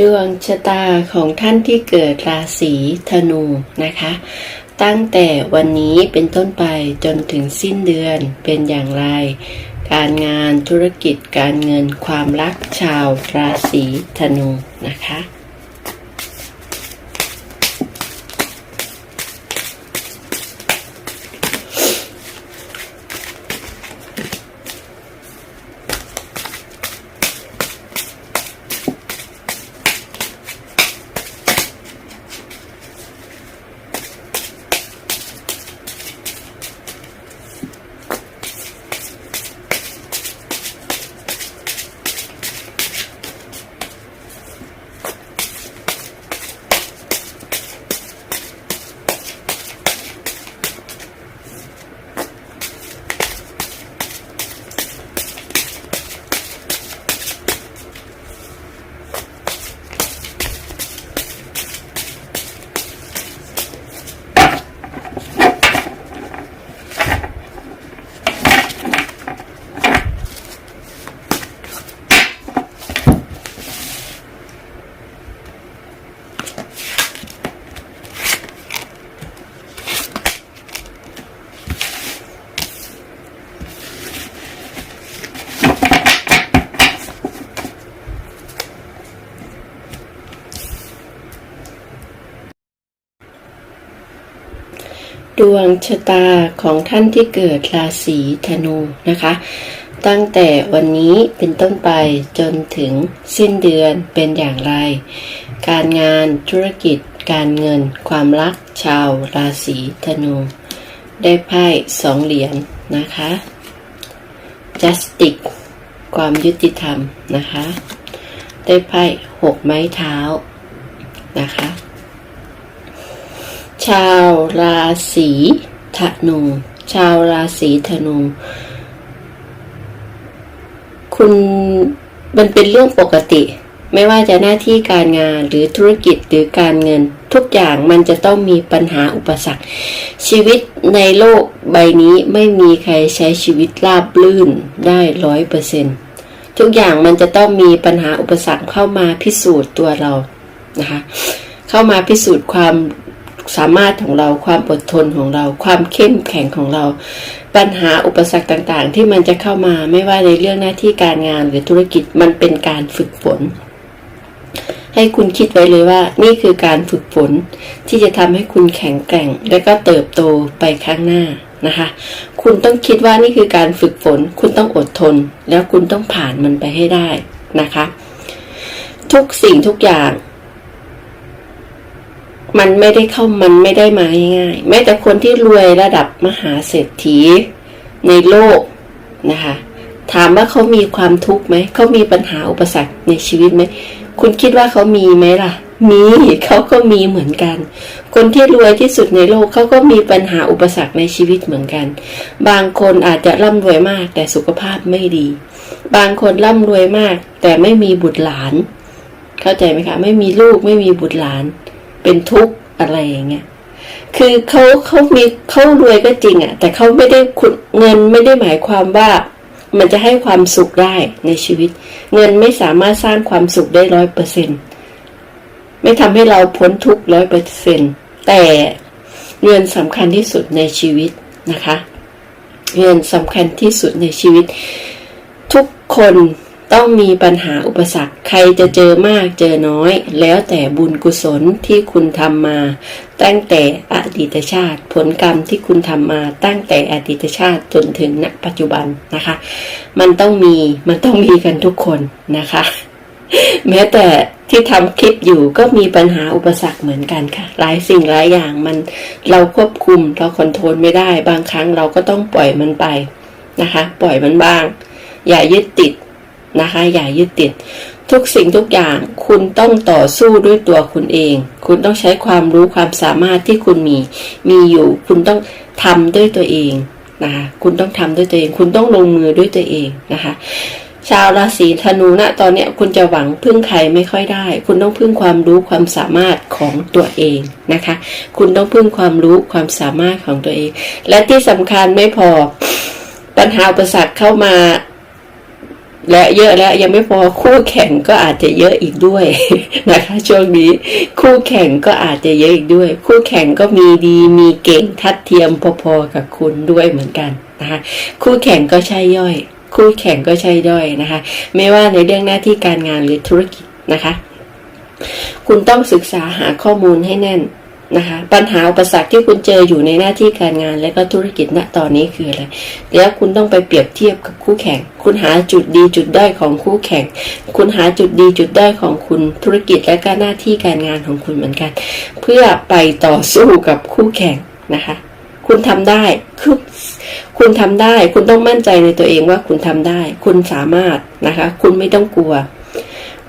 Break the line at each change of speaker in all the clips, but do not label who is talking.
ดวงชะตาของท่านที่เกิดราศีธนูนะคะ ตั้งแต่วันนี้เป็นต้นไปจนถึงสิ้นเดือนเป็นอย่างไร การงานธุรกิจการเงินความรักชาวราศีธนูนะคะ ดวงชะตาของท่านที่เกิดราศีธนูนะคะ ตั้งแต่วันนี้เป็นต้นไปจนถึงสิ้นเดือนเป็นอย่างไร การงานธุรกิจการเงินความรักชาวราศีธนู ได้ไพ่สองเหรียญนะคะ justice ความยุติธรรมนะคะ ได้ไพ่หกไม้เท้านะคะ ชาวราศีธนูชาวราศีธนู คุณมันเป็นเรื่องปกติ ไม่ว่าจะหน้าที่การงานหรือธุรกิจหรือการเงิน ทุกอย่างมันจะต้องมีปัญหาอุปสรรค ชีวิตในโลกใบนี้ไม่มีใครใช้ชีวิตราบลื่นได้ร้อยเปอร์เซ็นทุกอย่างมันจะต้องมีปัญหาอุปสรรคเข้ามาพิสูจน์ตัวเรานะคะเข้ามาพิสูจน์ความ สามารถของเราความอดทนของเรา ความเข้มแข็งของเรา ปัญหาอุปสรรคต่างๆ ที่มันจะเข้ามาไม่ว่าในเรื่องหน้าที่การงานหรือธุรกิจมันเป็นการฝึกฝน ให้คุณคิดไว้เลยว่า นี่คือการฝึกฝน ที่จะทำให้คุณแข็งแกร่ง และก็เติบโตไปข้างหน้านะคะ คุณต้องคิดว่านี่คือการฝึกฝน คุณต้องอดทน แล้วคุณต้องผ่านมันไปให้ได้นะคะ ทุกสิ่งทุกอย่าง มันไม่ได้เข้ามันไม่ได้มาง่ายๆแม้แต่คนที่รวยระดับมหาเศรษฐีในโลกนะคะ ถามว่าเขามีความทุกข์ไหมเขามีปัญหาอุปสรรคในชีวิตไหมคุณคิดว่าเขามีไหมล่ะ มีเขาก็มีเหมือนกัน คนที่รวยที่สุดในโลกเขาก็มีปัญหาอุปสรรคในชีวิตเหมือนกัน บางคนอาจจะร่ำรวยมากแต่สุขภาพไม่ดี บางคนร่ำรวยมากแต่ไม่มีบุตรหลาน เข้าใจไหมคะ ไม่มีลูกไม่มีบุตรหลาน เป็นทุกข์อะไรอย่างเงี้ยคือเขาเขามีเขารวยก็จริงอะ่ะ แต่เขาไม่ได้คุณเงินไม่ได้หมายความว่ามันจะให้ความสุขได้ในชีวิต เงินไม่สามารถสร้างความสุขได้ร้อยเปอร์เซ็นไม่ทำให้เราพ้นทุกร้อยเปอร์เซ็นแต่เงินสำคัญที่สุดในชีวิตนะคะ เงินสำคัญที่สุดในชีวิต ทุกคน ต้องมีปัญหาอุปสรรคใครจะเจอมากเจอน้อย แล้วแต่บุญกุศลที่คุณทำมา ตั้งแต่อดีตชาติ ผลกรรมที่คุณทำมา ตั้งแต่อดีตชาติจนถึงณปัจจุบันนะคะ มันต้องมีมันต้องมีกันทุกคนนะคะ แม้แต่ที่ทำคลิปอยู่ก็มีปัญหาอุปสรรคเหมือนกันค่ะ หลายสิ่งหลายอย่างมันเราควบคุมเราคอนโทรลไม่ได้ บางครั้งเราก็ต้องปล่อยมันไปนะคะ ปล่อยมันบ้าง อย่ายึดติด นะคะ อย่ายึดติด ทุกสิ่งทุกอย่างคุณต้องต่อสู้ด้วยตัวคุณเอง คุณต้องใช้ความรู้ความสามารถที่คุณมี มีอยู่ คุณต้องทำด้วยตัวเองนะคะคุณต้องทำด้วยตัวเอง คุณต้องลงมือด้วยตัวเองนะคะชาวราศีธนูนะตอนเนี้ยคุณจะหวังพึ่งใครไม่ค่อยได้ คุณต้องพึ่งความรู้ความสามารถของตัวเองนะคะ คุณต้องพึ่งความรู้ความสามารถของตัวเอง และที่สำคัญไม่พอปัญหาอุปสรรคเข้ามา และเยอะแล้วยังไม่พอคู่แข่งก็อาจจะเยอะอีกด้วยนะคะ ช่วงนี้ คู่แข่งก็อาจจะเยอะอีกด้วย คู่แข่งก็มีดีมีเก่งทัดเทียมพอๆกับคุณด้วยเหมือนกันนะคะคู่แข่งก็ใช่ย่อย คู่แข่งก็ใช่ย่อยนะคะ ไม่ว่าในเรื่องหน้าที่การงานหรือธุรกิจนะคะ คุณต้องศึกษาหาข้อมูลให้แน่น นะคะปัญหาอุปสรรคที่คุณเจออยู่ในหน้าที่การงานและก็ธุรกิจณตอนนี้คืออะไรแล้วคุณต้องไปเปรียบเทียบกับคู่แข่ง คุณหาจุดดีจุดด้อยของคู่แข่ง คุณหาจุดดีจุดด้อยของคุณธุรกิจและก็หน้าที่การงานของคุณเหมือนกัน เพื่อไปต่อสู้กับคู่แข่งนะคะคุณทำได้ คือคุณทำได้ คุณต้องมั่นใจในตัวเองว่าคุณทำได้ คุณสามารถนะคะ คุณไม่ต้องกลัว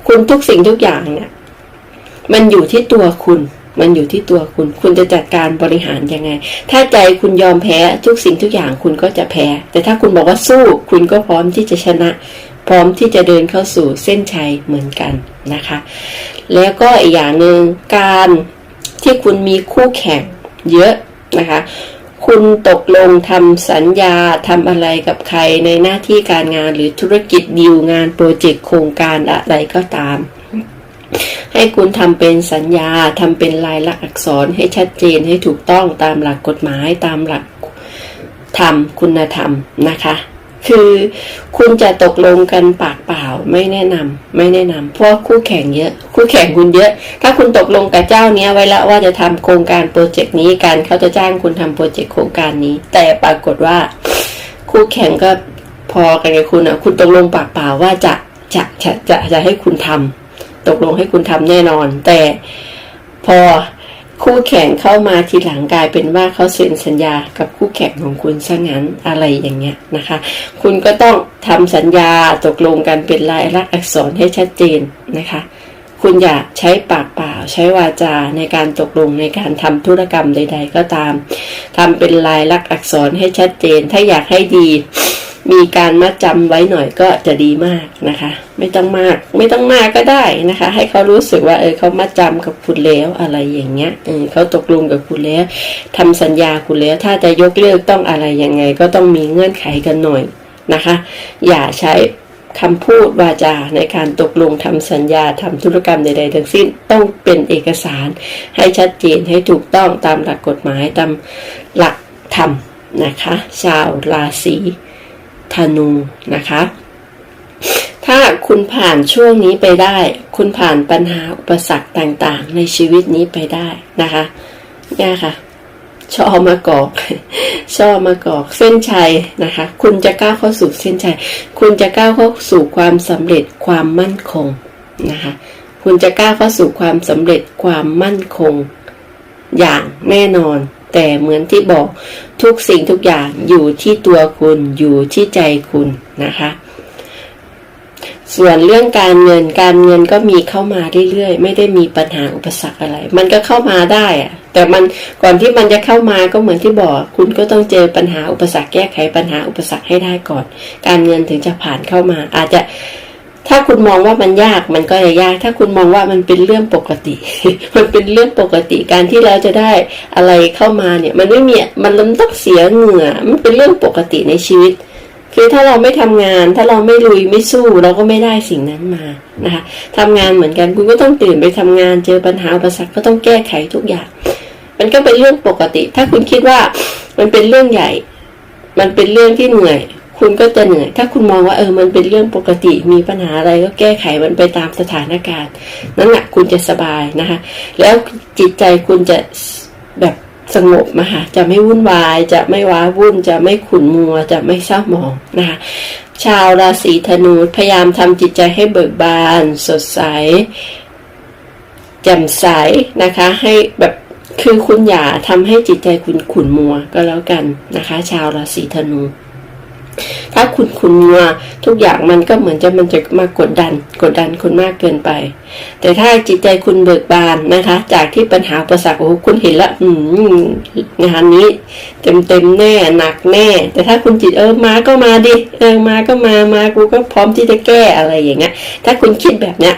คุณทุกสิ่งทุกอย่างเนี่ย มันอยู่ที่ตัวคุณ มันอยู่ที่ตัวคุณ คุณจะจัดการบริหารยังไง ถ้าใจคุณยอมแพ้ทุกสิ่งทุกอย่างคุณก็จะแพ้ แต่ถ้าคุณบอกว่าสู้ คุณก็พร้อมที่จะชนะ พร้อมที่จะเดินเข้าสู่เส้นชัยเหมือนกันนะคะ แล้วก็อีกอย่างหนึ่งการที่คุณมีคู่แข่งเยอะนะคะคุณตกลงทำสัญญาทำอะไรกับใครในหน้าที่การงานหรือธุรกิจดีลงานโปรเจกต์โครงการอะไรก็ตาม ให้คุณทำเป็นสัญญาทำเป็นลายลักษณ์อักษรให้ชัดเจนให้ถูกต้องตามหลักกฎหมายตามหลักธรรมคุณธรรมนะคะ คือคุณจะตกลงกันปากเปล่าไม่แนะนำไม่แนะนำเพราะคู่แข่งเยอะ คู่แข่งคุณเยอะ ถ้าคุณตกลงกับเจ้าเนี้ยไว้แล้วว่าจะทำโครงการโปรเจกต์นี้การเขาจะจ้างคุณทำโปรเจกต์โครงการนี้ แต่ปรากฏว่า คู่แข่งก็พอกันกับคุณอะคุณตกลงปากเปล่าว่าจะจะจะจะจะให้คุณทำ ตกลงให้คุณทำแน่นอน แต่พอคู่แข่งเข้ามาทีหลังกลายเป็นว่าเขาเซ็นสัญญากับคู่แข่งของคุณซะงั้นอะไรอย่างเงี้ยนะคะ คุณก็ต้องทำสัญญาตกลงกันเป็นลายลักษณ์อักษรให้ชัดเจนนะคะ คุณอย่าใช้ปากเปล่าใช้วาจาในการตกลงในการทำธุรกรรมใด ๆ ก็ตามทำเป็นลายลักษณ์อักษรให้ชัดเจน ถ้าอยากให้ดี มีการมัดจำไว้หน่อยก็จะดีมากนะคะ ไม่ต้องมาก ไม่ต้องมากก็ได้นะคะ ให้เขารู้สึกว่าเออเขามัดจำกับคุณแล้วอะไรอย่างเงี้ยเออเขาตกลงกับคุณแล้วทำสัญญาคุณแล้ว ถ้าจะยกเลิกต้องอะไรยังไง ก็ต้องมีเงื่อนไขกันหน่อยนะคะ อย่าใช้คำพูดวาจาในการตกลงทำสัญญาทำธุรกรรมใดๆทั้งสิ้นต้องเป็นเอกสารให้ชัดเจนให้ถูกต้องตามหลักกฎหมายตามหลักธรรมนะคะ ชาวราศี ธนูนะคะ ถ้าคุณผ่านช่วงนี้ไปได้ คุณผ่านปัญหาอุปสรรคต่างๆ ในชีวิตนี้ไปได้นะคะเนี่ยค่ะชอมากอกชอมากอกเส้นชัยนะคะ คุณจะก้าวเข้าสู่เส้นชัย คุณจะก้าวเข้าสู่ความสำเร็จความมั่นคงนะคะ คุณจะก้าวเข้าสู่ความสำเร็จความมั่นคง อย่างแน่นอน แต่เหมือนที่บอก ทุกสิ่งทุกอย่างอยู่ที่ตัวคุณอยู่ที่ใจคุณนะคะ ส่วนเรื่องการเงินการเงินก็มีเข้ามาเรื่อยๆ ไม่ได้มีปัญหาอุปสรรคอะไร มันก็เข้ามาได้อะแต่มันก่อนที่มันจะเข้ามาก็เหมือนที่บอก คุณก็ต้องเจอปัญหาอุปสรรคแก้ไขปัญหาอุปสรรคให้ได้ก่อน การเงินถึงจะผ่านเข้ามา อาจจะ ถ้าคุณมองว่ามันยากมันก็จะยาก ถ้าคุณมองว่ามันเป็นเรื่องปกติ มันเป็นเรื่องปกติการที่เราจะได้อะไรเข้ามาเนี่ย มันไม่มีมันล้มต้องเสียเหงื่อมันเป็นเรื่องปกติในชีวิต คือถ้าเราไม่ทำงาน ถ้าเราไม่ลุยไม่สู้ เราก็ไม่ได้สิ่งนั้นมานะคะทำงานเหมือนกันคุณก็ต้องตื่นไปทำงาน เจอปัญหาอุปสรรคก็ต้องแก้ไขทุกอย่าง มันก็เป็นเรื่องปกติ ถ้าคุณคิดว่ามันเป็นเรื่องใหญ่ มันเป็นเรื่องที่เหนื่อย คุณก็จะเหนื่อย ถ้าคุณมองว่าเออมันเป็นเรื่องปกติ มีปัญหาอะไรก็แก้ไขมันไปตามสถานการณ์ นั่นแหละคุณจะสบายนะคะ แล้วจิตใจคุณจะแบบสงบมาค่ะจะไม่วุ่นวาย จะไม่ว้าวุ่น จะไม่ขุ่นมัว จะไม่เศร้าหมองนะคะชาวราศีธนูพยายามทำจิตใจให้เบิกบาน สดใสแจ่มใสนะคะ ให้แบบคือคุณอย่าทำให้จิตใจคุณขุ่นมัวก็แล้วกันนะคะ ชาวราศีธนู ถ้าคุณคุณมัวทุกอย่างมันก็เหมือนจะมันจะมากดดัน กดดันคุณมากเกินไป แต่ถ้าจิตใจคุณเบิกบานนะคะ จากที่ปัญหาประสรรคโอ้คุณเห็นแล้วอืมงานนี้ เต็มเต็มๆแน่หนักแน่ แต่ถ้าคุณจิตเออมาก็มาดิเออมาก็มามากูก็พร้อมที่จะแก้อะไรอย่างเงี้ยถ้าคุณคิดแบบเนี้ย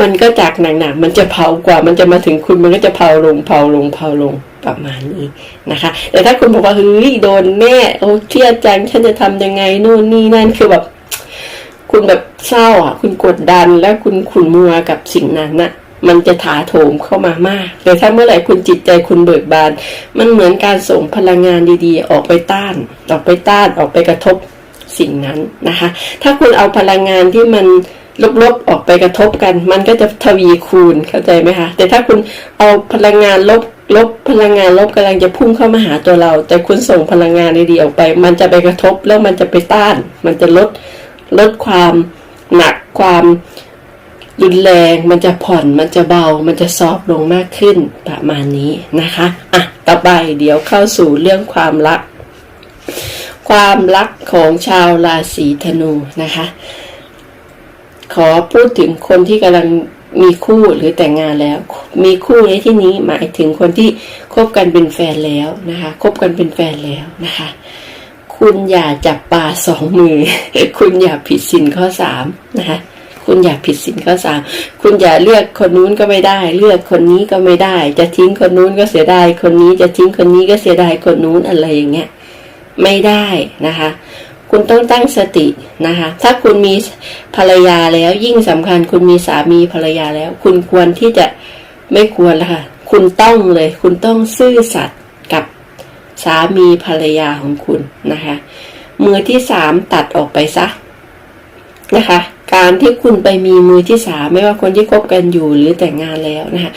มันก็จากหนักๆมันจะเผากว่า มันจะมาถึงคุณมันก็จะเผาลงเผาลงเผาลงประมาณนี้นะคะ แต่ถ้าคุณบอกว่าเฮ้ยโดนแน่โอ้เครียดจังฉันจะทำยังไงนู่นนี่นั่นคือแบบคุณแบบเศร้าอะ คุณกดดันแล้วคุณขุนมัวกับสิ่งนั้นน่ะมันจะถาโถมเข้ามามาก แต่ถ้าเมื่อไหร่คุณจิตใจคุณเบิกบาน มันเหมือนการส่งพลังงานดีๆ ออกไปต้าน ออกไปต้านออกไปกระทบสิ่งนั้นนะคะ ถ้าคุณเอาพลังงานที่มันลบๆออกไปกระทบกัน มันก็จะทวีคูณเข้าใจไหมคะ แต่ถ้าคุณเอาพลังงานลบ ลบพลังงานลบกำลังจะพุ่งเข้ามาหาตัวเรา แต่คุณส่งพลังงานดีๆออกไป มันจะไปกระทบแล้วมันจะไปต้าน มันจะลดลดความหนักความรุนแรง มันจะผ่อนมันจะเบา มันจะซอฟลงมากขึ้นประมาณนี้นะคะอะต่อไปเดี๋ยวเข้าสู่เรื่องความรัก ความรักของชาวราศีธนูนะคะ ขอพูดถึงคนที่กำลัง มีคู่หรือแต่งงานแล้ว มีคู่ในที่นี้หมายถึงคนที่คบกันเป็นแฟนแล้วนะคะคบกันเป็นแฟนแล้วนะคะ คุณอย่าจับปลาสองมือ คุณอย่าผิดสินข้อสามนะคะคุณอย่าผิดสินข้อสามคุณอย่าเลือกคนนู้นก็ไม่ได้ เลือกคนนี้ก็ไม่ได้ จะทิ้งคนนู้นก็เสียดายคนนี้จะทิ้งคนนี้ก็เสียดายคนนู้นอะไรอย่างเงี้ยไม่ได้นะคะ คุณต้องตั้งสตินะคะ ถ้าคุณมีภรรยาแล้วยิ่งสำคัญ คุณมีสามีภรรยาแล้ว คุณควรที่จะไม่ควรล้วค่ะ คุณต้องเลย คุณต้องซื่อสัตย์กับสามีภรรยาของคุณนะคะ มือที่สามตัดออกไปซะนะคะ การที่คุณไปมีมือที่สามไม่ว่าคนที่คบกันอยู่หรือแต่งงานแล้วนะคะ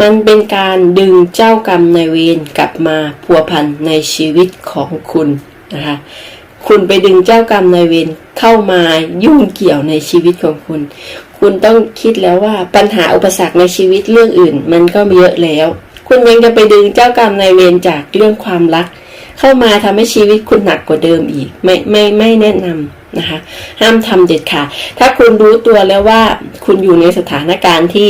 มันเป็นการดึงเจ้ากรรมนายเวรกลับมาพัวพันในชีวิตของคุณนะคะ คุณไปดึงเจ้ากรรมนายเวรเข้ามายุ่งเกี่ยวในชีวิตของคุณ คุณต้องคิดแล้วว่าปัญหาอุปสรรคในชีวิตเรื่องอื่น มันก็เยอะแล้ว คุณยังจะไปดึงเจ้ากรรมนายเวรจากเรื่องความรัก เข้ามาทำให้ชีวิตคุณหนักกว่าเดิมอีก ไม่ไม่ไม่แนะนำนะคะ ห้ามทำเด็ดขาดถ้าคุณรู้ตัวแล้วว่าคุณอยู่ในสถานการณ์ที่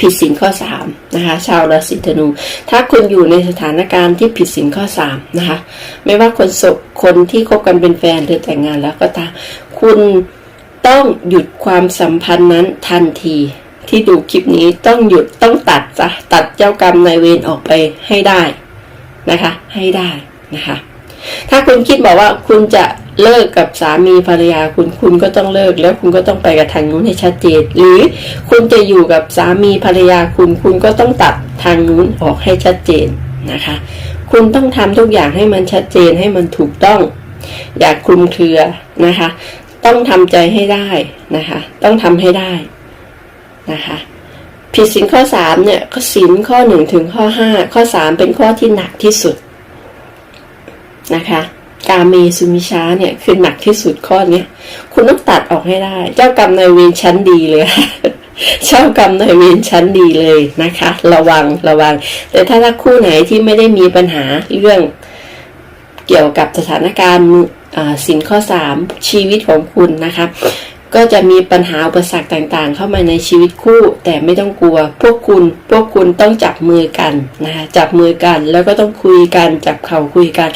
ผิดสินข้อสามนะคะชาวราศีธนู ถ้าคุณอยู่ในสถานการณ์ที่ผิดสินข้อสามนะคะไม่ว่าคนโสดคนที่คบกันเป็นแฟนหรือแต่งงานแล้วก็ตามคุณต้องหยุดความสัมพันธ์นั้นทันที ที่ดูคลิปนี้ต้องหยุดต้องตัดจ้ะตัดเจ้ากรรมนายเวรออกไปให้ได้นะคะ ให้ได้นะคะ ถ้าคุณคิดบอกว่าคุณจะ เลิกกับสามีภรรยาคุณคุณก็ต้องเลิก แล้วคุณก็ต้องไปกับทางนู้นให้ชัดเจน หรือคุณจะอยู่กับสามีภรรยาคุณคุณก็ต้องตัดทางนู้นออกให้ชัดเจนนะคะ คุณต้องทำทุกอย่างให้มันชัดเจนให้มันถูกต้อง อย่าคลุมเครือนะคะ ต้องทำใจให้ได้นะคะ ต้องทำให้ได้นะคะผิดสินข้อสามเนี่ยข้อสินข้อหนึ่งถึงข้อห้าข้อสามเป็นข้อที่หนักที่สุดนะคะ กาเมสุมิชาเนี่ยคือหนักที่สุดข้อเนี้ยคุณต้องตัดออกให้ได้ เจ้ากรรมนายเวรชั้นดีเลยเจ้ากรรมนายเวรชั้นดีเลยนะคะ ระวังระวัง แต่ถ้าถ้าคู่ไหนที่ไม่ได้มีปัญหาเรื่องเกี่ยวกับสถานการณ์สินข้อสามชีวิตของคุณนะคะ ก็จะมีปัญหาอุปสรรคต่างๆ เข้ามาในชีวิตคู่ แต่ไม่ต้องกลัว พวกคุณพวกคุณต้องจับมือกันนะคะจับมือกันแล้วก็ต้องคุยกันจับเข่าคุยกัน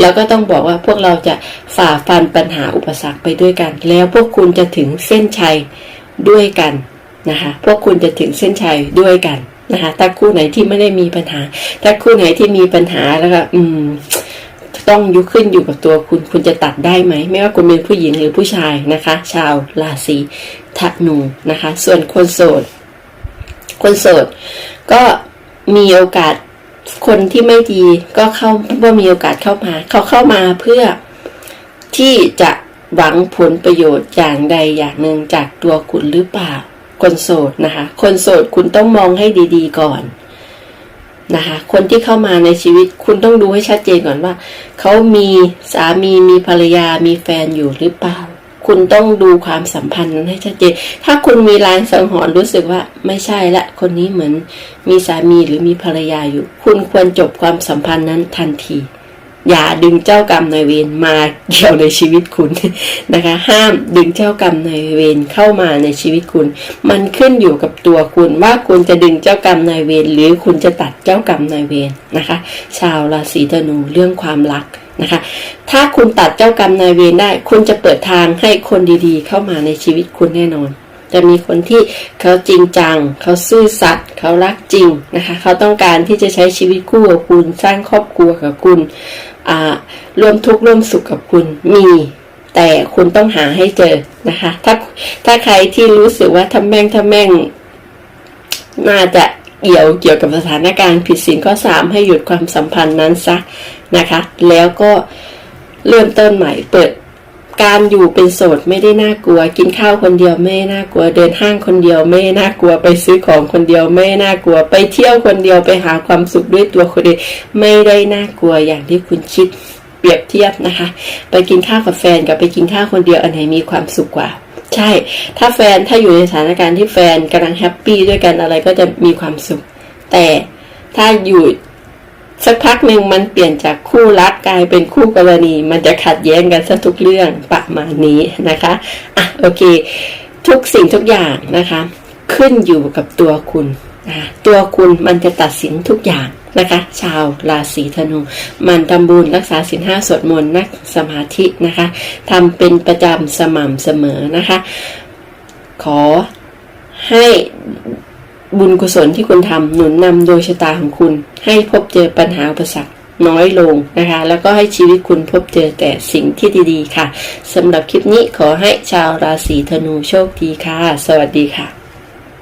แล้วก็ต้องบอกว่าพวกเราจะฝ่าฟันปัญหาอุปสรรคไปด้วยกัน แล้วพวกคุณจะถึงเส้นชัยด้วยกันนะคะพวกคุณจะถึงเส้นชัยด้วยกันนะคะถ้าคู่ไหนที่ไม่ได้มีปัญหาถ้าคู่ไหนที่มีปัญหาแล้วก็อืม ต้องยุขึ้นอยู่กับตัวคุณ คุณจะตัดได้ไหม ไม่ว่าคุณเป็นผู้หญิงหรือผู้ชายนะคะ ชาวราศีธนูนะคะ ส่วนคนโสด คนโสด ก็มีโอกาสคนที่ไม่ดีก็เข้าว่ามีโอกาสเข้ามา เขาเข้ามาเพื่อที่จะหวังผลประโยชน์อย่างใดอย่างหนึ่งจากตัวคุณหรือเปล่า คนโสดนะคะ คนโสดคุณต้องมองให้ดี ๆ ก่อน นะคะ คนที่เข้ามาในชีวิตคุณต้องดูให้ชัดเจนก่อนว่า เขามีสามีมีภรรยามีแฟนอยู่หรือเปล่า คุณต้องดูความสัมพันธ์นั้นให้ชัดเจน ถ้าคุณมีลางสังหรณ์รู้สึกว่าไม่ใช่ละคนนี้เหมือนมีสามีหรือมีภรรยาอยู่ คุณควรจบความสัมพันธ์นั้นทันที อย่าดึงเจ้ากรรมนายเวรมาเกี่ยวในชีวิตคุณนะคะ ห้ามดึงเจ้ากรรมนายเวรเข้ามาในชีวิตคุณ มันขึ้นอยู่กับตัวคุณว่าคุณจะดึงเจ้ากรรมนายเวรหรือคุณจะตัดเจ้ากรรมนายเวรนะคะ ชาวราศีธนูเรื่องความรักนะคะ ถ้าคุณตัดเจ้ากรรมนายเวรได้ คุณจะเปิดทางให้คนดีๆ เข้ามาในชีวิตคุณแน่นอนจะมีคนที่เขาจริงจัง เขาซื่อสัตย์เขารักจริงนะคะ เขาต้องการที่จะใช้ชีวิตคู่กับคุณ สร้างครอบครัวกับคุณ ร่วมทุกข์ร่วมสุขกับคุณมี แต่คุณต้องหาให้เจอนะคะ ถ้าถ้าใครที่รู้สึกว่าทำแม่งทำแม่ง น่าจะเกี่ยวเกี่ยวกับสถานการณ์ผิดศีลข้อสามให้หยุดความสัมพันธ์นั้นซะนะคะ แล้วก็เริ่มต้นใหม่เปิด การอยู่เป็นโสดไม่ได้น่ากลัว กินข้าวคนเดียวไม่น่ากลัว เดินห้างคนเดียวไม่น่ากลัว ไปซื้อของคนเดียวไม่น่ากลัว ไปเที่ยวคนเดียวไปหาความสุขด้วยตัวคนเดียวไม่ได้น่ากลัวอย่างที่คุณคิดเปรียบเทียบนะคะ ไปกินข้าวกับแฟนกับไปกินข้าวคนเดียวอันไหนมีความสุขกว่าใช่ ถ้าแฟนถ้าอยู่ในสถานการณ์ที่แฟนกำลังแฮปปี้ด้วยกันอะไรก็จะมีความสุข แต่ถ้าอยู่ สักพักหนึ่งมันเปลี่ยนจากคู่รักกลายเป็นคู่กรณี มันจะขัดแย้งกันซะทุกเรื่องประมาณนี้นะคะอะโอเค ทุกสิ่งทุกอย่างนะคะ ขึ้นอยู่กับตัวคุณตัวคุณมันจะตัดสินทุกอย่างนะคะ ชาวราศีธนู มันทำบุญรักษาศีลห้าสวดมนต์นักสมาธินะคะทำเป็นประจำสม่ำเสมอนะคะ ขอให้ บุญกุศลที่คุณทำหนุนนำดวงชะตาของคุณ ให้พบเจอปัญหาอุปสรรคน้อยลงนะคะ แล้วก็ให้ชีวิตคุณพบเจอแต่สิ่งที่ดีๆ ค่ะสำหรับคลิปนี้ขอให้ชาวราศีธนูโชคดีค่ะ สวัสดีค่ะ